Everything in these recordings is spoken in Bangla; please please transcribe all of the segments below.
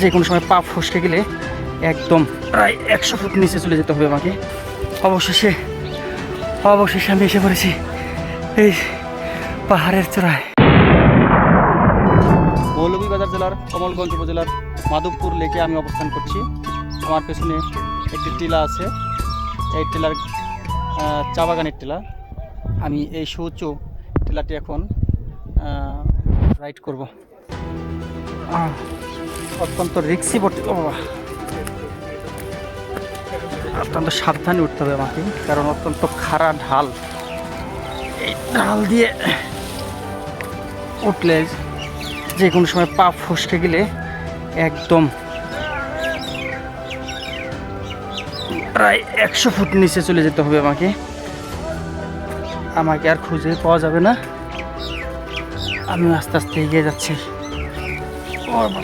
যে কোনো সময় পা ফসকে গেলে একদম প্রায় একশো ফুট নিচে চলে যেতে হবে আমাকে। অবশেষে অবশেষে আমি এসে পড়েছি এই পাহাড়ের চূড়ায়। মৌলভীবাজার জেলার কমলগঞ্জ উপজেলার মাধবপুর লেকে আমি অবস্থান করছি। আমার পেছনে একটি টিলা আছে। এই টিলার চা বাগানের টিলা। আমি এই সুউচ্চ টিলাটি এখন রাইড করব। অত্যন্ত রিক্সি পড়তে অত্যন্ত সাবধানে উঠতে হবে আমাকে, কারণ অত্যন্ত খাড়া ঢাল। এই ঢাল দিয়ে উঠলে যে কোনো সময় পা ফসকে গেলে একদম প্রায় একশো ফুট নিচে চলে যেতে হবে আমাকে। আমাকে আর খুঁজে পাওয়া যাবে না। আমি আস্তে আস্তে এগিয়ে যাচ্ছি। বাবা।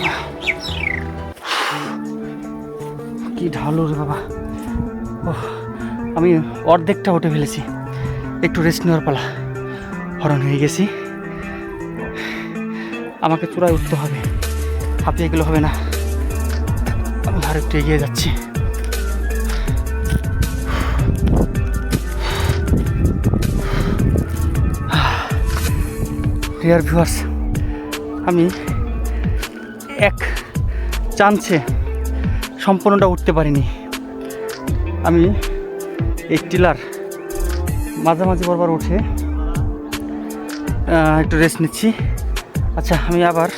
কি ঢালু রে বাবা। ও আমি অর্ধেকটা উঠে ফেলেছি। একটু রেস্ট নেওয়ার পালা। হরণ হয়ে গেছি। আমাকে চূড়ায় উঠতে হবে। হাঁপিয়ে গেলে হবে না। আমি আর একটু এগিয়ে যাচ্ছি। ভিউয়ার্স আমি এক চান্সে সম্পূর্ণটা উঠতে পারিনি। আমি এই টিলার মাঝামাঝি বরাবর উঠে একটু রেস্ট নিচ্ছি। আচ্ছা আমি আবার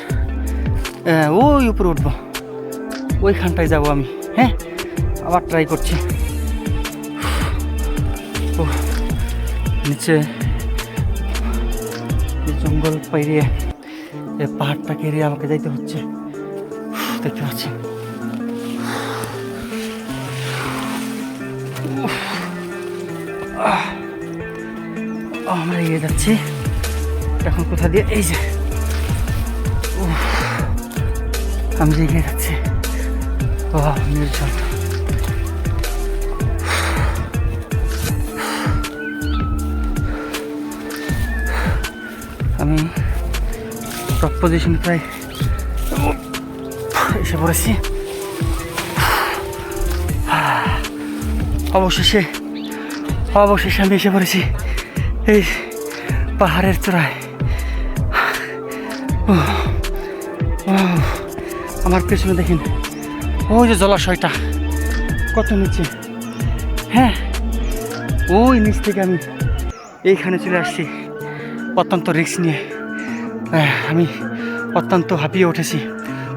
ওই উপরে উঠবো। ওইখানটায় যাব আমি। হ্যাঁ আবার ট্রাই করছি। ও নিচে জঙ্গল পেরিয়ে এই পাহাড়টাকে এড়িয়ে আমাকে যাইতে হচ্ছে। দেখতে পাচ্ছি। আমরা এগিয়ে যাচ্ছি। এখন কোথা দিয়ে? এই যে। আমি যে এগিয়ে যাচ্ছি। ও নির্জন আমি টপ পজিশন প্রায় এসে পড়েছি। অবশেষে অবশেষে আমি এসে পড়েছি। এই পাহাড়ের চূড়ায়। আমার পেছনে দেখেন। ওই যে জলাশয়টা, কত নিচে। হ্যাঁ ওই নিচ থেকে আমি এইখানে চলে আসছি, অত্যন্ত রিস্ক নিয়ে। আমি অত্যন্ত হাঁপিয়ে উঠেছি।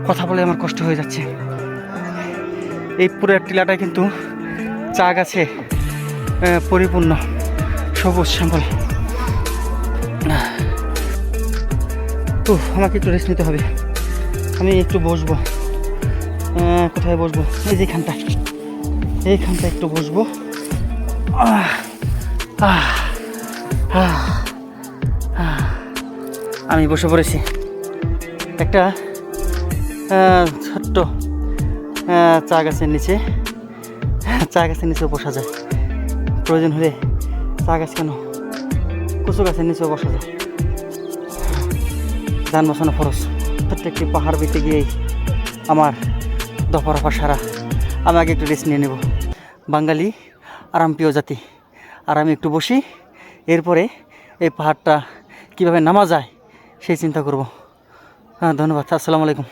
কথা বলে আমার কষ্ট হয়ে যাচ্ছে। এই পুরো টিলাটা কিন্তু চা গাছে পরিপূর্ণ। সবুজ শ্যামল তো আমাকে একটু রেস্ট নিতে হবে। আমি একটু বসবো। কোথায় বসবো? এই যেখানটা এইখানটা একটু বসবো। আমি বসে পড়েছি। একটা ছোট্ট চা গাছের নিচে। চা গাছের নিচেও বসা যায়। প্রয়োজন হলে চা গাছ কেন? কুচু গাছের নিচেও বসা যায় যান বাঁচানো খরচ। প্রত্যেকটি পাহাড় বেঁধে গিয়েই আমার দফা সারা। আমি আগে একটু রেস্ট নিয়ে নেব। বাঙালি আরামপ্রিয় জাতি। আর আমি একটু বসি। এরপরে এই পাহাড়টা কীভাবে নামা যায় সেই চিন্তা করব। হ্যাঁ ধন্যবাদ। আসসালামু আলাইকুম।